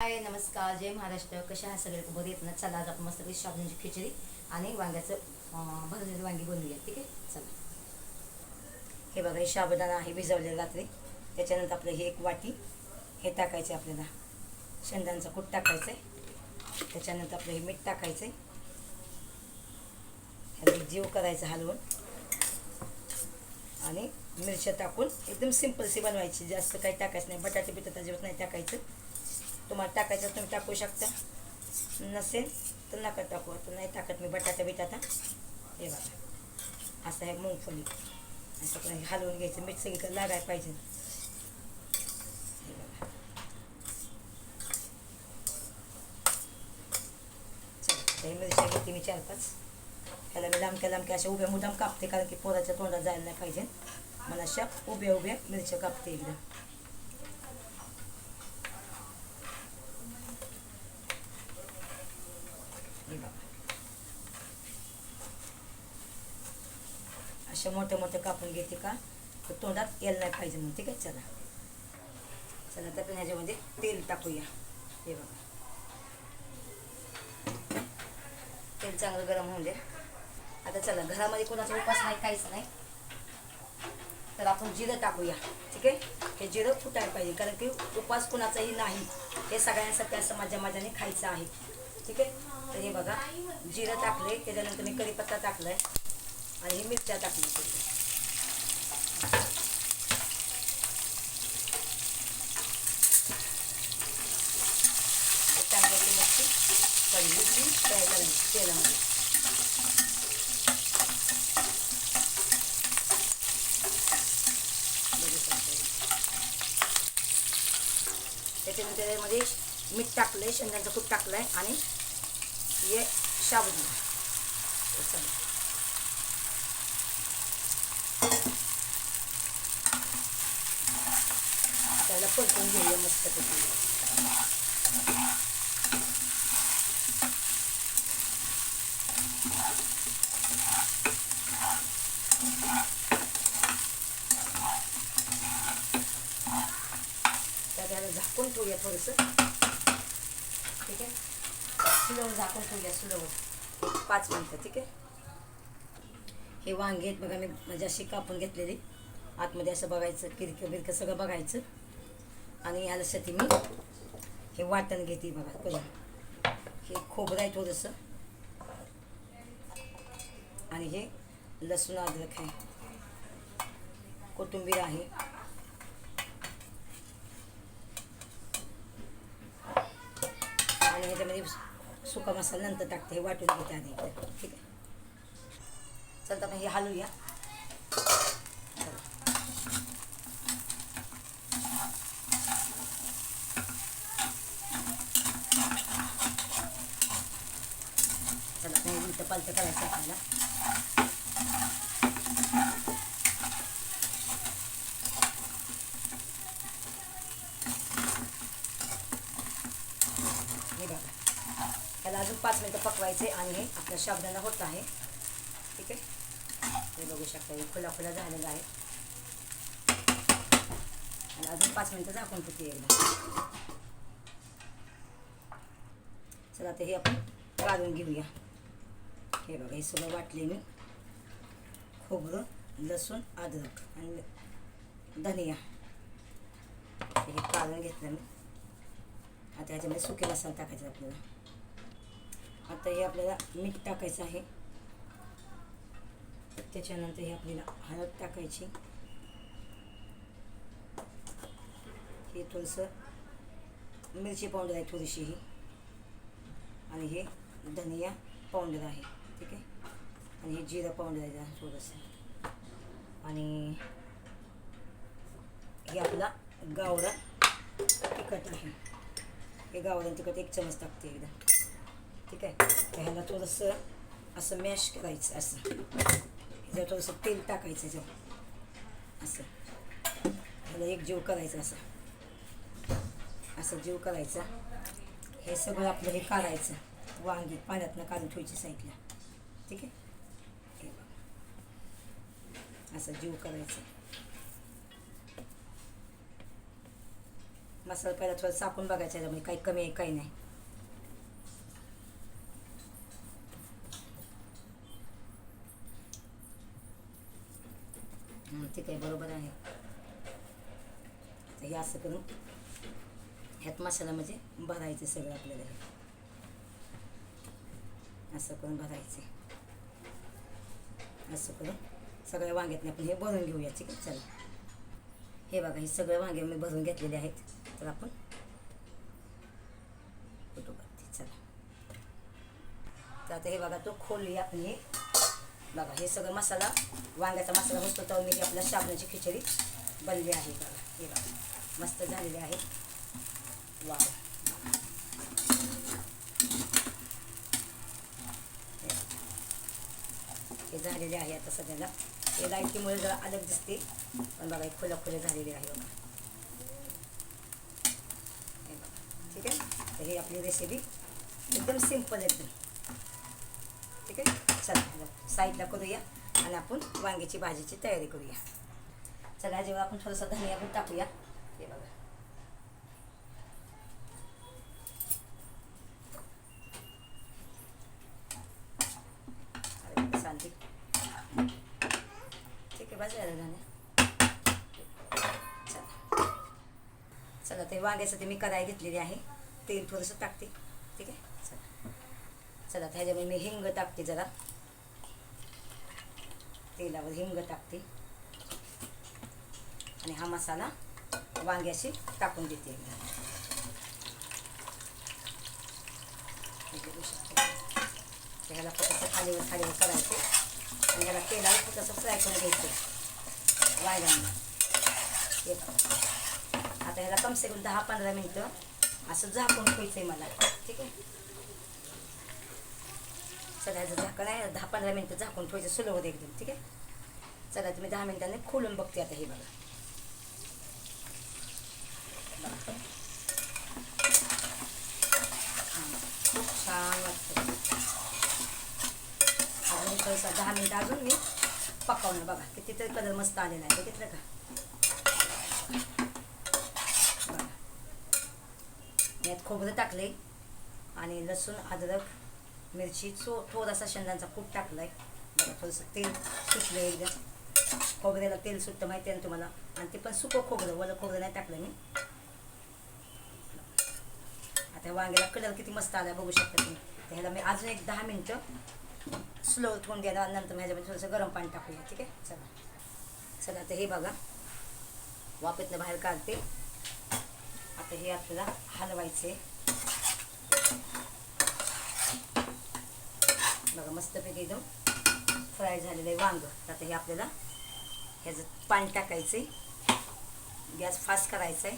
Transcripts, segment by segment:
हाय नमस्कार. जय महाराष्ट्र. कशा आहात सगळे? बरे येत ना चला आज आपण मस्त शाबूची खिचडी आणि वांग्याचं भरलेली वांगी बनवूया. ठीक आहे? चला. हे बघा हे शाबदाना आहे भिजवलेलं रात्री. त्याच्यानंतर आपलं हे एक वाटी हे टाकायचे आपल्याला. शेंगदाण्याचं कूट टाकायचं आहे त्याच्यानंतर आपलं हे मीठ टाकायचं आहे ह्याला जीव करायचं हलवून. आणि मिरच्या टाकून एकदम सिम्पलशी बनवायची. जास्त काही टाकायचं नाही. बटाटे बिटाटा जेवत नाही टाकायचं. तुम्हाला टाकायचं तुम्ही टाकू शकता. नसेल तर नका टाकू. आता नाही टाकत मी बटाटा बिटाटा. हे बघा. असं आहे मुंगफली. असं हलवून घ्यायचं. मीठ सगळीकडे लागायला पाहिजे. हे मिरच्या घेते मी चार पाच. ह्याला मी लांबक्या लांबक्या अशा उभ्या मुदाम कापते कारण की पोराच्या तोंडात जायला नाही पाहिजे. मला अशा उभ्या उभ्या मिरच्या कापते एकदा हे बघा अशा मोठ्या मोठ्या कापून घेते का तोंडात तेल नाही पाहिजे म्हणून ठीक आहे चला. चला तर याच्यामध्ये ह्याच्यामध्ये तेल टाकूया. हे बघा. तेल चांगलं गरम होऊन आता चला घरामध्ये कोणाचा उपास नाही काहीच नाही. तर आपण जिरं टाकूया ठीक आहे? हे जिरं फुटायला पाहिजे कारण की उपास कुणाचाही नाही. हे सगळ्यांसाठी असं माझ्या माझ्याने खायचं आहे. ठीक आहे? तर हे बघा जिरं टाकले त्याच्यानंतर मी कढीपत्ता टाकलाय आणि ही मिरच्या टाकल्या. चांगल्याची मच्छी कढीची फ्राय करायची तेलामध्ये. बघू शकता त्याच्यानंतर त्यामध्ये मीठ टाकलंय शेंगाचं कूट टाकलंय आणि ये साबुदाणा त्याला परतून घेऊया मस्त तर त्याला झाकून ठेवूया थोडंसं। ठीक आहे स्लोवर झाकून ठेवूया स्लोवर पाच मिनटं ठीक आहे? हे वांगे आहेत बघा मी म्हणजे अशी कापून घेतलेली. आतमध्ये असं बघायचं किरकं बिरकं सगळं बघायचं. आणि यासाठी मी हे वाटण घेते बघा करून हे खोबरं आहे थोडंसं. आणि हे लसूण अद्रक आहे. कोथिंबीर आहे. आणि ह्याच्यामध्ये सुका मसाला नंतर टाकते हे वाटून घेते आधी ठीक आहे? चल तर हे हलवूया चला आता हे उलटं पालटं करायचं आपल्याला हे बघा त्याला अजून पाच मिनटं पकवायचे आणि हे आपला शाबदाना होत आहे. ठीक आहे? हे बघू शकता हे खुला खुला झालेला आहे. आणि अजून पाच मिनटं झाकून ठेवते एकदा. चला आता हे आपण काढून घेऊया. हे बघा हे सगळं वाटले मी. खोबरं लसूण अद्रक आणि धनिया. हे काढून घेतलं मी. आता ह्याच्यामध्ये सुके मसाला टाकायचा आपल्याला. आता हे आपल्याला मीठ टाकायचं आहे. त्याच्यानंतर हे आपल्याला हळद टाकायची. हे थोडंसं मिरची पावडर आहे थोडीशी ही. आणि हे धनिया पावडर आहे ठीक आहे? आणि हे जिरा पावडर आहे थोडंसं. आणि हे आपला गावरा तिखट आहे. हे गावरान तिखट एक चमच टाकते एकदा. ठीक आहे. तर ह्याला थोडंसं असं मॅश करायचं असं. ह्याच्यावर थोडंसं तेल टाकायचं ह्याच्यावर असं. ह्याला एक जीव करायचा असा. असं जीव करायचा. हे सगळं आपलं हे काढायचं. वांगी पाण्यातनं काढून ठेवायची साईडला. ठीक आहे? असं जीव करायचं. मसाला पहिला थोडं चाकून बघायचा म्हणजे काही कमी आहे काही नाही. ठीक आहे बरोबर आहे. तर हे असं करून ह्यात मसाल्यामध्ये म्हणजे भरायचं सगळं आपल्याला हे. असं करून भरायचे. असं करून सगळ्या वांग्यातनं आपण हे भरून घेऊया. ठीक आहे? चला. हे बघा हे सगळ्या वांगे मी भरून घेतलेले आहेत. तर आपण फोटो चला. तर आता हे बघा तो खोलूया आपण हे बघा हे सगळं मसाला वांग्याचा मसाला मस्त तर मी आपल्या शाबणाची खिचडी बनली आहे बघा. हे बघा मस्त झालेली आहे. वा हे. हे झालेले आहे आता सध्याला. हे लाईटीमुळे जरा अलग दिसते पण बघा हे खुलं खुलं झालेले आहे बघा. हे बघा. ठीक आहे? तर ही आपली रेसिपी एकदम सिंपल एकदम ठीक आहे चला साईडला करूया आणि आपण वांग्याची भाजीची तयारी करूया. चला जेव्हा आपण थोडंसं धनिया पण टाकूया. हे बघा. अरे ठीक आहे धन्या. चला. चला ते वांग्यासाठी मी कढाई घेतलेली आहे. तेल थोडंसं टाकते. ठीक आहे? चला तर ह्याच्यामध्ये मी हिंग टाकते जरा. तेलावर हिंग टाकते. आणि हा मसाला वांग्याशी टाकून देते ह्याला फक्त खालीवर खालीवर करायचे. आणि ह्याला तेलावर फक्त फ्राय करून घ्यायचं. वांग्यांना. आता ह्याला कमसे कम दहा पंधरा मिनटं असं झाकून ठेवायचं आहे मला. ठीक आहे? चला ह्याचं झाकण आहे. दहा पंधरा मिनटं झाकून ठेवायचं सुलभ होते एकदम ठीक आहे? चला तुम्ही दहा मिनिटांनी खोलून बघते आता हे बघा. हां, खूप छान वाटतं. अजून थोडंसं दहा मिनटं अजून मी पकवणं बघा. किती तरी कलर मस्त आलेला आहे बघितलं का? बघा. यात खोबरं टाकले आणि लसूण अद्रक मिरची चो थोडासा शेंगांचा कूट टाकलाय. बघा थोडंसं तेल सुटलं एकदम खोबऱ्याला तेल सुटतं माहिती आहे ना तुम्हाला? आणि ते पण सुकं खोबरं वलं खोबरं नाही टाकलं मी. आता वांग्याला कलर किती मस्त आला बघू शकता तुम्ही. ह्याला मी अजून एक दहा मिनटं स्लो ठेवून देणार नंतर ह्याच्यामध्ये थोडंसं गरम पाणी टाकूया ठीक आहे? चला. चला आता हे बघा. वाफेतनं बाहेर काढते. आता हे आपल्याला हलवायचे बघा मस्तपैकी एकदम फ्राय झालेलं आहे वांग. आता हे आपल्याला ह्याचं पाणी टाकायचं आहे गॅस फास्ट करायचा आहे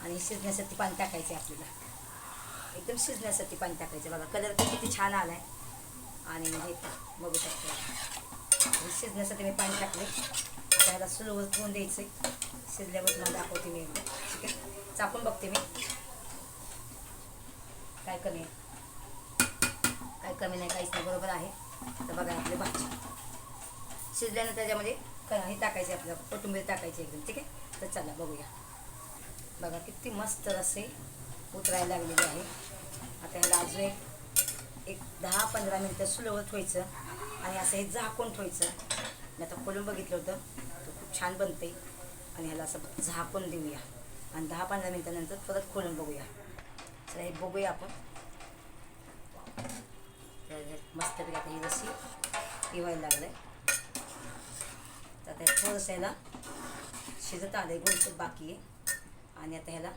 आणि शिजण्यासाठी पाणी टाकायचं आहे आपल्याला. एकदम शिजण्यासाठी पाणी टाकायचं बघा कलर पण किती छान आला आहे आणि हे बघू शकतो शिजण्यासाठी मी पाणी टाकले त्याला ह्याला स्लोवर द्यायचं आहे शिजल्यावर मला दाखवते मी ठीक आहे? चाकून बघते मी. काय कमी आहे? कमी नाही काहीच नाही बरोबर आहे. तर बघा आपली भाजी. शिजल्यानंतर त्याच्यामध्ये क- हे टाकायचे आपल्याला कोथिंबीर टाकायची एकदम ठीक आहे? तर चला बघूया. बघा किती मस्त रसे उतरायला लागलेले आहे. आता ह्याला अजून एक एक दहा पंधरा मिनटं सुलवत व्हायचं आणि असं हे झाकून ठेवायचं. मी आता खोलून बघितलं होतं. तर खूप छान बनते आणि ह्याला असं झाकून देऊया. आणि दहा पंधरा मिनटानंतर परत खोलून बघूया. चला हे बघूया आपण. मस्तपैकी आता ही पिवायला लागलं आहे तर आता थोडंसं ह्याला शिजत आलं आहे गोलचं बाकी आहे. आणि आता ह्याला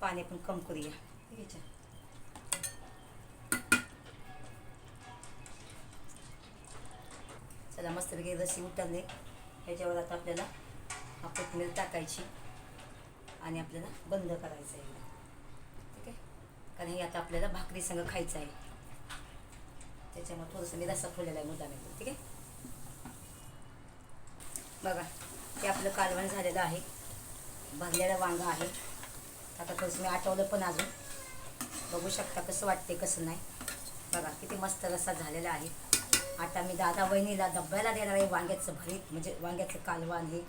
पाणी पण कम करूया. ठीक आहे चला चला मस्तपैकी रशी उतरले ह्याच्यावर आता आपल्याला हा कोथिंबीर टाकायची आणि आपल्याला बंद करायचं आहे ठीक आहे? कारण हे आता आपल्याला भाकरी संग खायचं आहे. त्याच्यामुळे थोडंसं मी रस्सा ठेवलेला आहे मुद्दा एकदम ठीक आहे? बघा ते आपलं कालवण झालेलं आहे. भरलेलं वांगं आहे. आता थोडंसं मी आठवलं पण अजून. बघू शकता कसं वाटते कसं नाही. बघा किती मस्त रस्सा झालेला आहे. आता मी दादा वहिनीला डब्याला देणार आहे वांग्याचं भरीत म्हणजे वांग्याचं कालवण हे.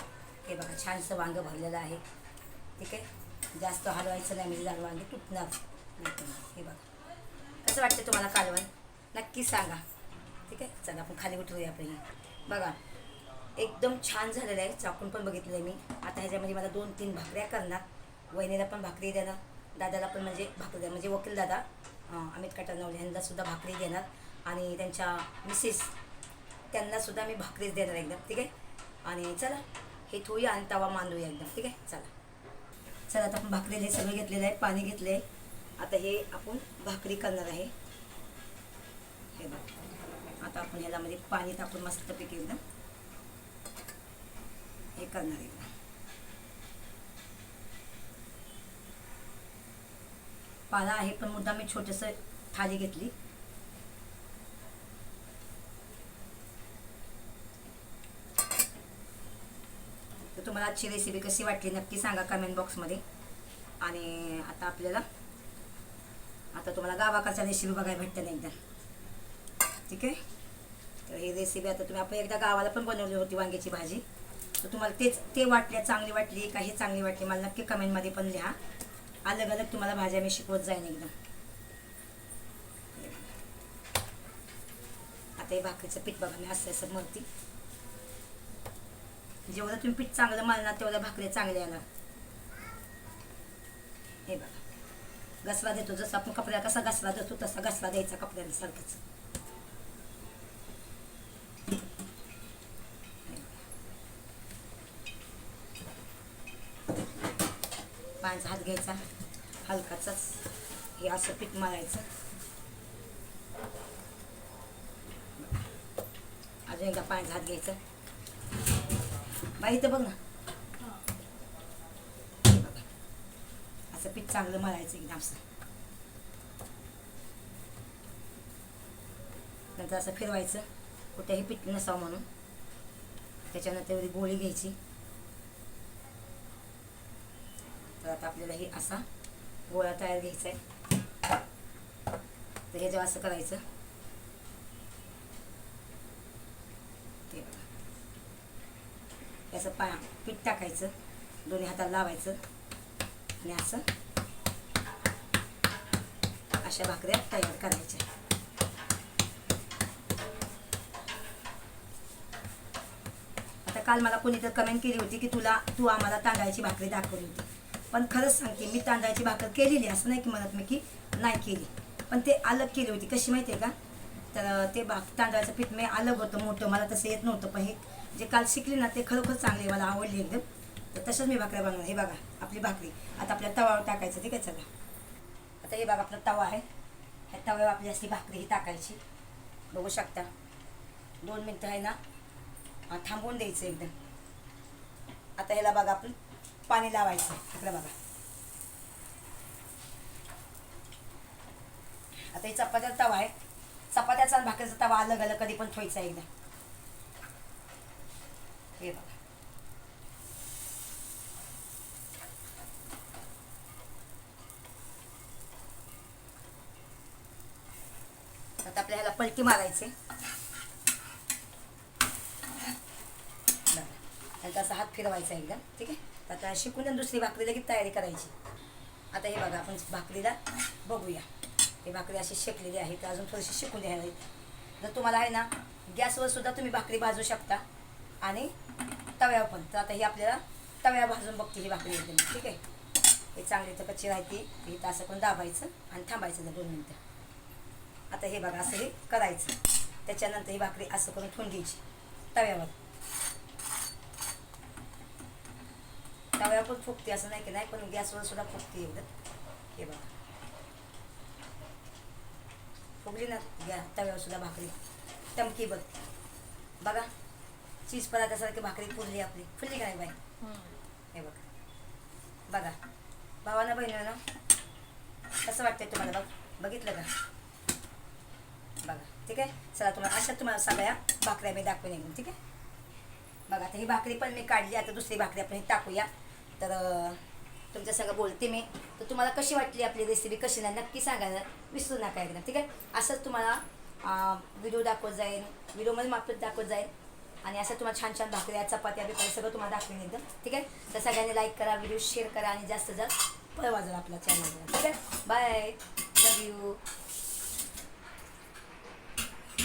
हे बघा छानसं वांगं भरलेलं आहे. ठीक आहे? जास्त हलवायचं नाही म्हणजे जाड वांगे तुटणार. हे बघा. कसं वाटतं तुम्हाला कालवण? नक्की सांगा. ठीक आहे? चला आपण खाली उठवूया आपण. बघा एकदम छान झालेलं आहे. चाकून पण बघितलं आहे मी. आता ह्याच्यामध्ये मला दोन तीन भाकऱ्या करणार. वहिनीला पण भाकरी देणार. दादाला पण म्हणजे भाकरी द्या म्हणजे वकील दादा अमित कटानवले यांना सुद्धा भाकरी देणार. आणि त्यांच्या मिसेस त्यांनासुद्धा मी भाकरीच देणार एकदम. ठीक आहे? आणि चला हे ठेवूया आणि तवा मांडूया एकदम. ठीक आहे? चला. चला आता आपण भाकरीला हे सगळं घेतलेलं आहे. पाणी घेतलं आहे आता हे आपण भाकरी करणार आहे. हे बघ. आता आपण याला मध्ये पाणी टाकून मस्तपैकी एकदम हे करणार एकदम पाला आहे पण मुद्दा मी छोटंसं थाली घेतली. तर तुम्हाला आजची रेसिपी कशी वाटली नक्की सांगा कमेंट बॉक्समध्ये आणि आता आपल्याला आता तुम्हाला गावाकडच्या रेसिपी बघायला भेटते ना एकदा ठीक आहे? तर ही रेसिपी आता तुम्ही आपण एकदा गावाला पण बनवली होती वांग्याची भाजी. तर तुम्हाला तेच ते वाटल्या चांगली वाटली का हे चांगली वाटली मला नक्की कमेंटमध्ये पण लिहा. अलग अलग तुम्हाला भाज्या मी शिकवत जाईन एकदम. आता हे भाकरीचं पीठ बघा मी असं असं मरती जेवढं तुम्ही पीठ चांगलं मळणार तेवढ्या भाकऱ्या चांगल्या आला हे बघा. घसरा देतो जसं आपण कपड्याला कसा घसरा देतो तसा घसरा द्यायचा कपड्याला सारखंच पाण्याचा हात घ्यायचा. हलकाचाच. हे असं पीठ मळायचं. अजून एकदा पाण्याचा हात घ्यायचा. बाई तर बघ ना. बघा. असं पीठ चांगलं मळायचं एकदम असं. नंतर असं फिरवायचं. कुठेही पीठ नसावं म्हणून. त्याच्यानंतर एवढी गोळी घ्यायची. तर आता आपल्याला हे असा गोळा तयार घ्यायचा आहे. तर हे जेव्हा असं करायचं ते बघा. याचं पा पीठ टाकायचं दोन्ही हाताला लावायचं आणि असं अशा भाकऱ्या तयार करायच्या. आता काल मला कोणी तर कमेंट केली होती की तुला तू आम्हाला तांदळाची भाकरी दाखवली होती. पण खरंच सांगते मी तांदळाची भाकर केलेली असं नाही की म्हणत मी की नाही केली. पण ते अलग केली होती. कशी माहिती आहे का? तर ते भाक तांदळाचं पीठ मी अलग होतं मोठं. मला तसं येत नव्हतं पण हे जे काल शिकली ना ते खरोखर चांगले मला आवडली एकदम. तर तसंच मी भाकऱ्या बनवणार हे बघा आपली भाकरी. आता आपल्या तवावर टाकायचं ठीक आहे? चला. आता हे बघा आपला तवा आहे. ह्या तव्यावर आपली असली भाकरी ही टाकायची. बघू शकता. दोन मिनटं आहे ना. थांबवून द्यायचं एकदम. आता ह्याला बघा आपण. पाणी लावायचं. इकडे बघा. आता हे चपात्याचा तवा आहे. चपात्याचा आणि भाकरीचा तवा अलग अलग कधी पण ठेवायचा एकदा. हे बघा. आता आपल्याला पलटी मारायचे बघा. नंतर असा हात फिरवायचा एकदम ठीक आहे? तर आता शिकून आणि दुसरी भाकरी लगेच तयारी करायची. आता हे बघा आपण भाकरीला बघूया. हे भाकरी अशी शेकलेली आहे तर अजून थोडीशी शिकून घ्यायला जर तुम्हाला आहे ना गॅसवर सुद्धा तुम्ही भाकरी भाजू शकता आणि तव्यावर पण. तर आता ही आपल्याला तव्यावर भाजून बघते ही भाकरी एकदम ठीक आहे? हे चांगली तर कच्ची राहते. हे तर असं पण दाबायचं आणि थांबायचं जर दोन मिनटं. आता हे बघा असं हे करायचं. त्याच्यानंतर ही भाकरी असं करून ठेवून घ्यायची तव्यावर. तव्यावर पण फुगते असं नाही की नाही पण गॅसवर सुद्धा फुगते एकदम हे बघा. फुगली ना गॅ तव्यावर सुद्धा भाकरी. टमकी बघ. बघा. चीज पराठासारखी भाकरी फुलली आपली. फुलली का नाही बाई? हे बघा. बघा. भावानं बहिणीनं कसं वाटतंय तुम्हाला बघ? बघितलं का? बघा. ठीक आहे? चला तुम्हाला अशा तुम्हाला सगळ्या भाकऱ्या मी दाखवून एकदम ठीक आहे? बघा आता ही भाकरी पण मी काढली. आता दुसरी भाकरी आपण ही टाकूया. तर तुमच्या सगळं बोलते मी. तर तुम्हाला कशी वाटली आपली रेसिपी कशी नाही? नक्की सांगायला विसरू नका एकदम ठीक आहे? असंच तुम्हाला व्हिडिओ दाखवत जाईल व्हिडिओमध्ये माफत दाखवत जाईल आणि असं तुम्हाला छान छान भाकऱ्या चपात्या बिपात्या सगळं तुम्हाला दाखवेन एकदम ठीक आहे? तर सगळ्यांनी लाईक करा व्हिडिओ शेअर करा आणि जास्त जास्त पळवा जर आपल्या चॅनलला ठीक आहे? Bye love you